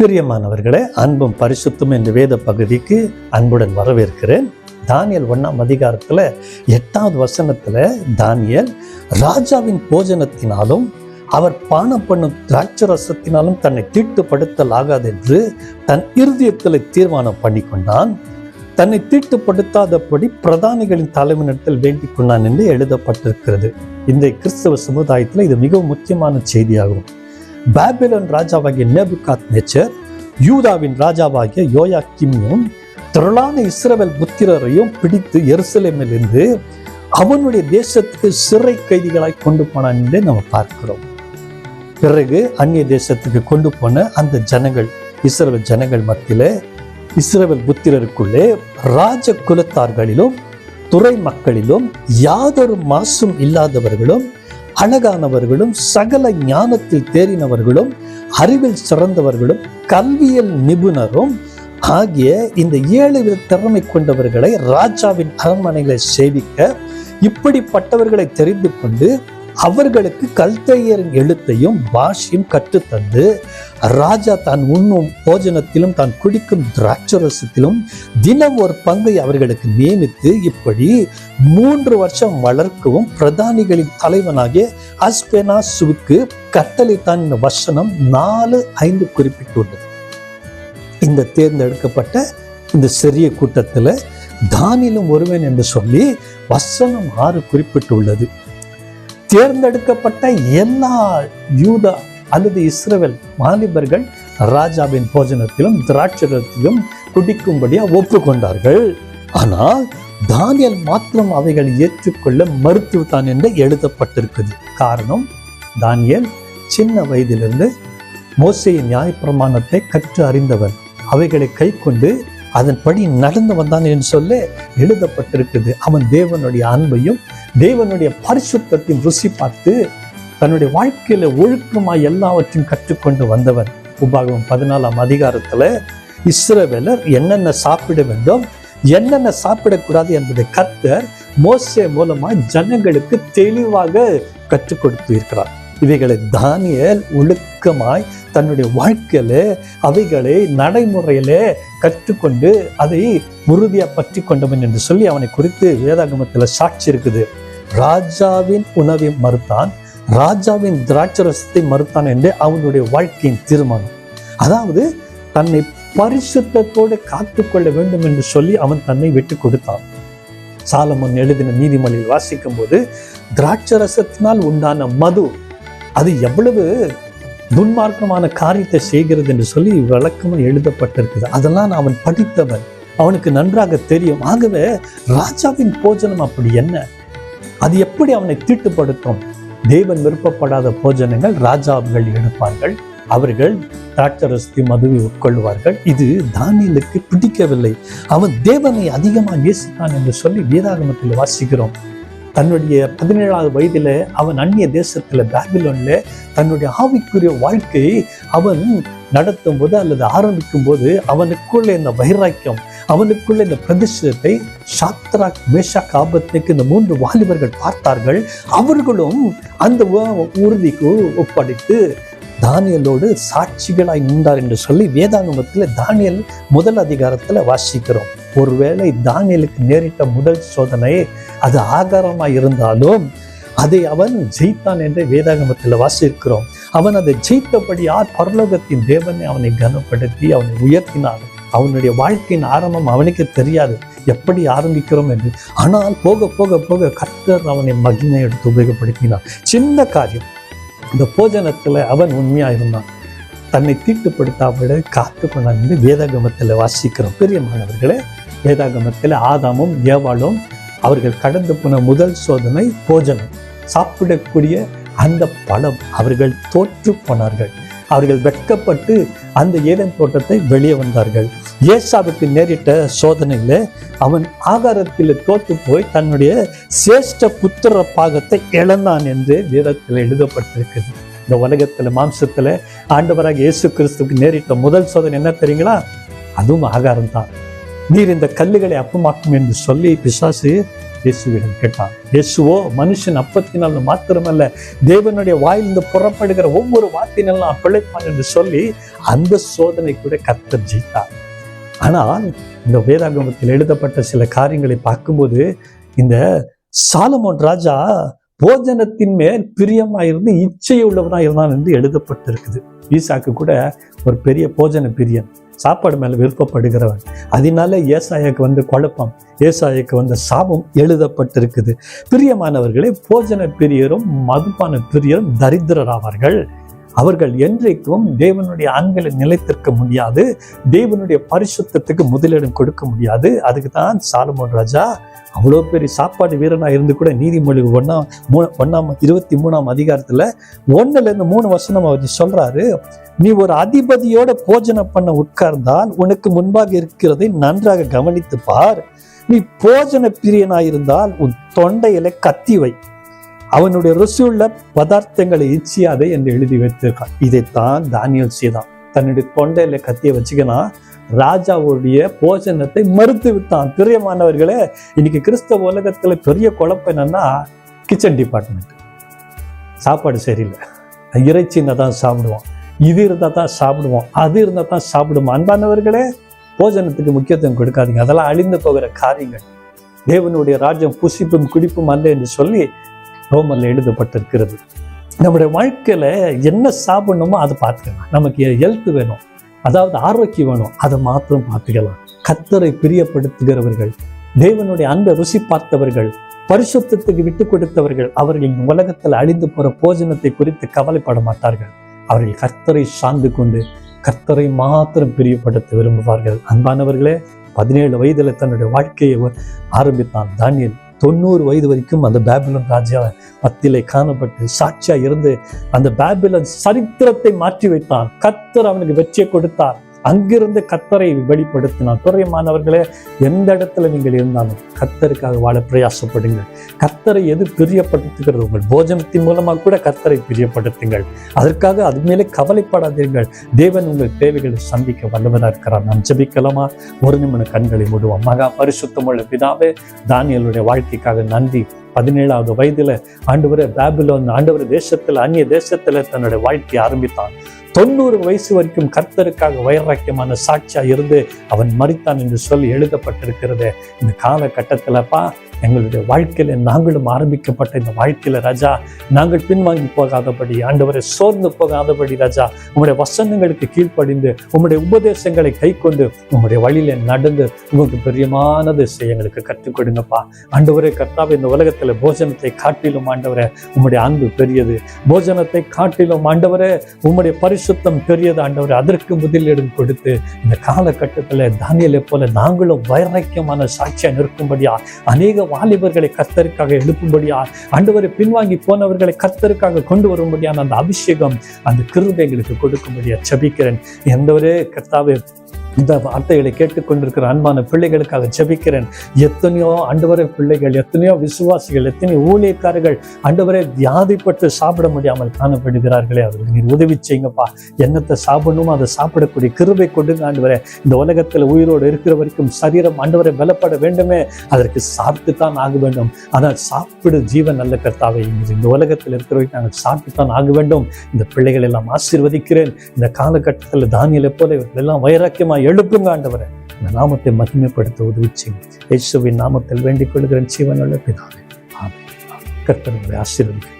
பிரியமானவர்களே அன்பும் பரிசுத்தும் என்ற வேத பகுதிக்கு அன்புடன் வரவேற்கிறேன். தானியல் ஒன்றாம் அதிகாரத்தில் எட்டாவது வசனத்தில் தானியல் ராஜாவின் போஜனத்தினாலும் அவர் பானம் பண்ணும் திராட்சரசத்தினாலும் தன்னை தீட்டுப்படுத்தல் ஆகாது என்று தன் இருதயத்தில் தீர்மானம் பண்ணி கொண்டான் தன்னை தீட்டுப்படுத்தாதபடி பிரதானிகளின் தலைவனிடத்தில் வேண்டிக் கொண்டான் என்று எழுதப்பட்டிருக்கிறது. இந்த கிறிஸ்தவ சமுதாயத்தில் இது மிகவும் முக்கியமான செய்தியாகும். பாபிலோன் ராஜாவாகிய நேபுகாத் நேச்சர் யூதாவின் ராஜாவாகிய யோயா யோயாக்கிமையும் திரளான இஸ்ரவேல் புத்திரரையும் பிடித்து எருசலேமிலிருந்து அவனுடைய தேசத்துக்கு சிறை கைதிகளாய் கொண்டு போனான் என்று நம்ம பார்க்கிறோம். பிறகு அந்நிய தேசத்துக்கு கொண்டு போன அந்த ஜனங்கள் இஸ்ரவேல் ஜனங்கள் மத்தியில் இஸ்ரவேல் புத்திரருக்குள்ளே ராஜ குலத்தார்களிலும் துறை மக்களிலும் யாதொரு மாசும் இல்லாதவர்களும் அழகானவர்களும் சகல ஞானத்தில் தேறினவர்களும் அறிவில் சிறந்தவர்களும் கல்வியல் நிபுணரும் ஆகிய இந்த ஏழு வித திறமை கொண்டவர்களை ராஜாவின் அரண்மனைகளை சேவிக்க இப்படிப்பட்டவர்களை தெரிந்து கொண்டு அவர்களுக்கு கல்தையரின் எழுத்தையும் பாஷையும் கற்றுத்தந்து ராஜா தான் உண்ணும் போஜனத்திலும் தான் குடிக்கும் திராட்சரசத்திலும் தினம் ஒரு பங்கை அவர்களுக்கு நியமித்து இப்படி மூன்று வருஷம் வளர்க்கவும் பிரதானிகளின் தலைவனாகிய அஸ்பெனாசுவுக்கு கட்டளைத்தான் இந்த வசனம் நாலு ஐந்து குறிப்பிட்டுள்ளது. இந்த தேர்ந்தெடுக்கப்பட்ட இந்த சிறிய கூட்டத்தில் தானிலும் ஒருவன் என்று சொல்லி வசனம் ஆறு குறிப்பிட்டுள்ளது. தேர்ந்தெடுக்கப்பட்ட எல்லா யூதா அல்லது இஸ்ரேல் வாலிபர்கள் ராஜாவின் போஜனத்திலும் திராட்சரத்திலும் குடிக்கும்படியா ஒப்புக்கொண்டார்கள். ஆனால் தானியல் மாத்திரம் அவைகளை ஏற்றுக்கொள்ள மறுத்துவிட்டான் என்று எழுதப்பட்டிருக்குது. காரணம் தானியல் சின்ன வயதிலிருந்து மோசையின் நியாயப்பிரமாணத்தை கற்று அறிந்தவன். அவைகளை கை கொண்டு அதன்படி நடந்து வந்தான் என்று சொல்ல எழுதப்பட்டிருக்குது. அவன் தேவனுடைய அன்பையும் தேவனுடைய பரிசுத்தத்தின் ருசி பார்த்து தன்னுடைய வாழ்க்கையில ஒழுக்கமாய் எல்லாவற்றையும் கற்றுக்கொண்டு வந்தவர். உபாகமம் பதினாலாம் அதிகாரத்துல இஸ்ரவேலர் என்னென்ன சாப்பிட வேண்டும் என்னென்ன சாப்பிடக்கூடாது என்பதை கர்த்தர் மோசே மூலமா ஜனங்களுக்கு தெளிவாக கற்றுக் கொடுத்து இருக்கிறார். இவைகளை தானியல் ஒழுக்கமாய் தன்னுடைய வாழ்க்கையில அவைகளை நடைமுறையில கற்றுக்கொண்டு அதை உறுதியா பற்றி கொண்டவன் என்று சொல்லி அவனை குறித்து வேதாகமத்துல சாட்சி இருக்குது. ராஜாவின் உணவை மறுத்தான் ராஜாவின் திராட்சரசத்தை மறுத்தான் என்று அவனுடைய வாழ்க்கையின் தீர்மானம். அதாவது தன்னை பரிசுத்தத்தோடு காத்துக்கொள்ள வேண்டும் என்று சொல்லி அவன் தன்னை விட்டு கொடுத்தான். சாலமன் எழுதின நீதிமொழியில் வாசிக்கும் போது திராட்சரசத்தினால் உண்டான மது அது எவ்வளவு துன்மார்க்கமான காரியத்தை செய்கிறது என்று சொல்லி விளக்கமாக எழுதப்பட்டிருக்குது அதெல்லாம் அவன் படித்தவன். அவனுக்கு நன்றாக தெரியும். ஆகவே ராஜாவின் போஜனம் அப்படி என்ன? எப்படி அவனை தீட்டுப்படுத்தும். தேவன் விருப்பப்படாத போஜனங்கள் ராஜாவுகள் எடுப்பார்கள். அவர்கள் திராட்சரஸ்தி மதுவை உட்கொள்வார்கள். இது தானியலுக்கு பிடிக்கவில்லை. அவன் தேவனை அதிகமாக நேசித்தான் என்று சொல்லி வேதாகமத்தில் வாசிக்கிறோம். தன்னுடைய பதினேழாவது வயதில் அவன் அந்நிய தேசத்தில் பேபிலோனில் தன்னுடைய ஆவிக்குரிய வாழ்க்கையை அவன் நடத்தும் போது அல்லது ஆரம்பிக்கும் போது அவனுக்குள்ள இந்த வைராக்கியம் அவனுக்குள்ள இந்த பிரதிஷ்டத்தை சாத்ராக் மேஷா காபத்துக்கு இந்த மூன்று வாலிபர்கள் பார்த்தார்கள். அவர்களும் அந்த உறுதிக்கு ஒப்படைத்து தானியலோடு சாட்சிகளாய் நின்றார் என்று சொல்லி வேதாங்கமத்தில் தானியல் முதல் அதிகாரத்தில் வாசிக்கிறோம். ஒருவேளை தானியலுக்கு நேரிட்ட முதல் சோதனை அது ஆகாரமாக இருந்தாலும் அதை அவன் ஜெயித்தான் என்று வேதாகமத்தில் வாசிக்கிறோம். அவன் அதை ஜெயித்தபடியார் பரலோகத்தின் தேவனை அவனை கனப்படுத்தி அவனை உயர்த்தினான். அவனுடைய வாழ்க்கையின் ஆரம்பம் அவனுக்கு தெரியாது. எப்படி ஆரம்பிக்கிறோம் என்று. ஆனால் போக போக போக கர்த்தர் அவனை மகிமை எடுத்து உபயோகப்படுத்தினான் சின்ன காரியம். இந்த போஜனத்துல அவன் உண்மையா இருந்தான். தன்னை தீட்டுப்படுத்தாவிட காத்து கொண்டான் என்று வேதாகமத்தில் வாசிக்கிறோம். பெரியமானவர்களே வேதாகமத்தில் ஆதாமும் ஏவாளும் அவர்கள் கடந்து போன முதல் சோதனை போஜனம். சாப்பிடக்கூடிய அந்த பழம் அவர்கள் தோற்று போனார்கள். அவர்கள் வெட்கப்பட்டு அந்த ஏதன் தோட்டத்தை வெளியே வந்தார்கள். ஏசாவுக்கு நேரிட்ட சோதனையில அவன் ஆகாரத்தில் தோற்று போய் தன்னுடைய சேஷ்ட புத்திர பாகத்தை இழந்தான் என்று வேதத்தில் எழுதப்பட்டிருக்குது இந்த உலகத்துல மாம்சத்தில் ஆண்டவராக இயேசு கிறிஸ்துக்கு நேரிட்ட முதல் சோதனை என்ன தெரியுங்களா? அதுவும் ஆகாரம் தான் நீர் இந்த கல்லுகளை அப்பமாக்கும் என்று சொல்லி பிசாசு இயேசுவிடம் கேட்டான். இயேசுவோ மனுஷன் அப்பத்தினால் மாத்திரமல்ல தேவனுடைய வாயிலிருந்து புறப்படுகிற ஒவ்வொரு வார்த்தையினாலும் பிழைப்பான் என்று சொல்லி அந்த சோதனை கூட கர்த்தர் ஜெயித்தார். ஆனால் இந்த வேதாகமத்தில் எழுதப்பட்ட சில காரியங்களை பார்க்கும்போது இந்த சாலமோன் ராஜா போஜனத்தின் மேல் பிரியமாயிருந்து இச்சையுள்ளவனாக இருந்தான் என்று எழுதப்பட்டிருக்குது. ஈசாக்கு கூட ஒரு பெரிய போஜன பிரியன். சாப்பாடு மேல விருப்பப்படுகிறவன். அதனால ஏசாயக்கு வந்து குழப்பம் ஏசாயக்கு வந்த சாபம் எழுதப்பட்டிருக்குது. பிரியமானவர்களே போஜன பிரியரும் மதுபான பிரியரும் தரித்திரராவார்கள் அவர்கள் என்றைக்கும் தேவனுடைய ஆண்களை நிலைத்திருக்க முடியாது தேவனுடைய பரிசுத்தத்துக்கு முதலிடம் கொடுக்க முடியாது. அதுக்கு தான் சாலமோன் ராஜா அவ்வளோ பெரிய சாப்பாடு வீரனாக இருந்து கூட நீதிமொழி ஒன்றாம் மூ ஒன்றாம் இருபத்தி மூணாம் அதிகாரத்தில் ஒன்றுலேருந்து மூணு வசனம் அவர் சொல்றாரு நீ ஒரு அதிபதியோட போஜனம் பண்ண உட்கார்ந்தால் உனக்கு முன்பாக இருக்கிறதை நன்றாக கவனித்து பார் நீ போஜன பிரியனாயிருந்தால் உன் தொண்டையில கத்தி வை. அவனுடைய ருசியுள்ள பதார்த்தங்களை இச்சியாதே என்று எழுதி வைத்திருக்கான். இதைத்தான் தானியல் செய்தான். தன்னுடைய தொண்டையில கத்திய வச்சுக்கனா ராஜாவுடைய போஜனத்தை மறுத்து விட்டான். பிரியமானவர்களே இன்னைக்கு கிறிஸ்தவ உலகத்துல பெரிய குழப்பம் என்னன்னா கிச்சன் டிபார்ட்மெண்ட் சாப்பாடு சரியில்லை. இறைச்சின்னா தான் சாப்பிடுவோம் இது இருந்தால் தான் சாப்பிடுவோம் அது இருந்தால் தான் சாப்பிடுவோம் அன்பானவர்களே போஜனத்துக்கு முக்கியத்துவம் கொடுக்காதீங்க. அதெல்லாம் அழிந்து போகிற காரியங்கள். தேவனுடைய ராஜ்யம் புசிப்பும் குடிப்பும் அல்ல என்று சொல்லி ரோமரில் எழுதப்பட்டிருக்கிறது. நம்முடைய வாழ்க்கையில் என்ன சாப்பிடணுமோ அதை பார்த்துக்கலாம். நமக்கு ஹெல்த் வேணும். அதாவது ஆரோக்கியம் வேணும். அதை மாத்திரம் பார்த்துக்கலாம். கத்தரை பிரியப்படுத்துகிறவர்கள் தேவனுடைய அன்பை ருசி பார்த்தவர்கள் பரிசுத்தத்துக்கு விட்டு கொடுத்தவர்கள் அவர்கள் உலகத்தில் அழிந்து போற போஜனத்தை குறித்து கவலைப்பட மாட்டார்கள். அவர்கள் கர்த்தரை சார்ந்து கொண்டு கர்த்தரை மாத்திரம் பிரியப்படுத்த விரும்புவார்கள். அன்பானவர்களே பதினேழு வயதில் தன்னுடைய வாழ்க்கையை ஆரம்பித்தான். தானியல் தொண்ணூறு வயது வரைக்கும் அந்த பேபிலன் ராஜா மத்தியிலே காணப்பட்டு சாட்சியா இருந்து அந்த பேபிலன் சரித்திரத்தை மாற்றி வைத்தான் கத்தர் அவனுக்கு வெற்றியை கொடுத்தார். அங்கிருந்து கத்தரை வெளிப்படுத்தினார். துறையமானவர்களே எந்த இடத்துல நீங்கள் இருந்தாலும் கத்தருக்காக வாழ பிரயாசப்படுங்கள். கத்தரை எது பிரியப்படுத்துகிறது? உங்கள் போஜனத்தின் மூலமாக கூட கத்தரை பிரியப்படுத்துங்கள். அதற்காக அது மேலே கவலைப்படாதீர்கள். தேவன் உங்கள் தேவைகளை சந்திக்க வல்லவராக இருக்கிறார். நாம் ஜபிக்கலாமா? ஒரு நிமிட கண்களை மூடுவோம். மகா பரிசுத்தமுள்ள பிதாவே தானியலுடைய வாழ்க்கைக்காக நன்றி. பதினேழாவது வயதுல ஆண்டவரே பேபிலோன் ஆண்டவர் தேசத்துல அந்நிய தேசத்தில் தன்னுடைய வாழ்க்கையை ஆரம்பித்தான். தொண்ணூறு வயசு வரைக்கும் கர்த்தருக்காக வைராக்கியமான சாட்சியா இருந்து அவன் மறித்தான் என்று சொல்லி எழுதப்பட்டிருக்கிறது. இந்த காலகட்டத்திலப்பா எங்களுடைய வாழ்க்கையில் நாங்களும் ஆரம்பிக்கப்பட்ட இந்த வாழ்க்கையில் ராஜா நாங்கள் பின்வாங்கி போகாதபடி ஆண்டவரை சோர்ந்து போகாதபடி ராஜா உங்களுடைய வசனங்களுக்கு கீழ்ப்படிந்து உங்களுடைய உபதேசங்களை கை கொண்டு உங்களுடைய வழியில நடந்து உங்களுக்கு பிரியமானது செய்ய எங்களுக்கு கற்றுக் கொடுங்கப்பா. ஆண்டவரே கர்த்தாவை இந்த உலகத்துல போஜனத்தை காட்டிலும் ஆண்டவரே உங்களுடைய அன்பு பெரியது. போஜனத்தை காட்டிலும் ஆண்டவரே உம்முடைய பரிசுத்தம் பெரியது. ஆண்டவரே அதற்கு முதலிடம் கொடுத்து இந்த காலகட்டத்தில் தானியலை போல நாங்களும் வைரக்கியமான சாட்சியாக நிற்கும்படியா அநேக வாலிபர்களை கர்த்தருக்காக எழுப்பும்படியா ஆண்டவரை பின்வாங்கி போனவர்களை கர்த்தருக்காக கொண்டு வரும்படியான அந்த அபிஷேகம் அந்த கிருபை எங்களுக்கு கொடுக்கும்படியா எந்த ஒரு கர்த்தாவே இந்த வார்த்தைகளை கேட்டுக்கொண்டிருக்கிற அன்பான பிள்ளைகளுக்காக ஜெபிக்கிறேன். எத்தனையோ அண்டுவரை பிள்ளைகள் எத்தனையோ விசுவாசிகள் எத்தனையோ ஊழியக்காரர்கள் ஆண்டவரே வியாதிப்பட்டு சாப்பிட முடியாமல் காணப்படுகிறார்களே. அவர்களுக்கு நீர் உதவி செய்யுங்கப்பா. என்னத்தை சாப்பிடணுமோ அதை சாப்பிடக்கூடிய கிருபை கொடுங்க ஆண்டவரே. இந்த உலகத்தில் உயிரோடு இருக்கிற வரைக்கும் சரீரம் ஆண்டவரை பலப்பட வேண்டுமே. அதற்கு சாப்பிட்டு தான் ஆக வேண்டும். ஆனால் சாப்பிடு ஜீவன் நல்ல கர்த்தாவை. இந்த உலகத்தில் இருக்கிற வரைக்கும் நாங்கள் சாப்பிட்டு தான் ஆக வேண்டும். இந்த பிள்ளைகள் எல்லாம் ஆசீர்வதிக்கிறேன். இந்த காலகட்டத்தில் தானியலை போல இவர்கள் எல்லாம் வைராக்கியமாக எழுப்புங்க ஆண்டவரை. இந்த நாமத்தை மகிமைப்படுத்த உதவி செய்யும் இயேசுவின் நாமத்தில் வேண்டிக் கொள்கிறேன். ஜீவனுள்ள பிதாவே. ஆமென். ஆசீர்வதிக்கிறேன்.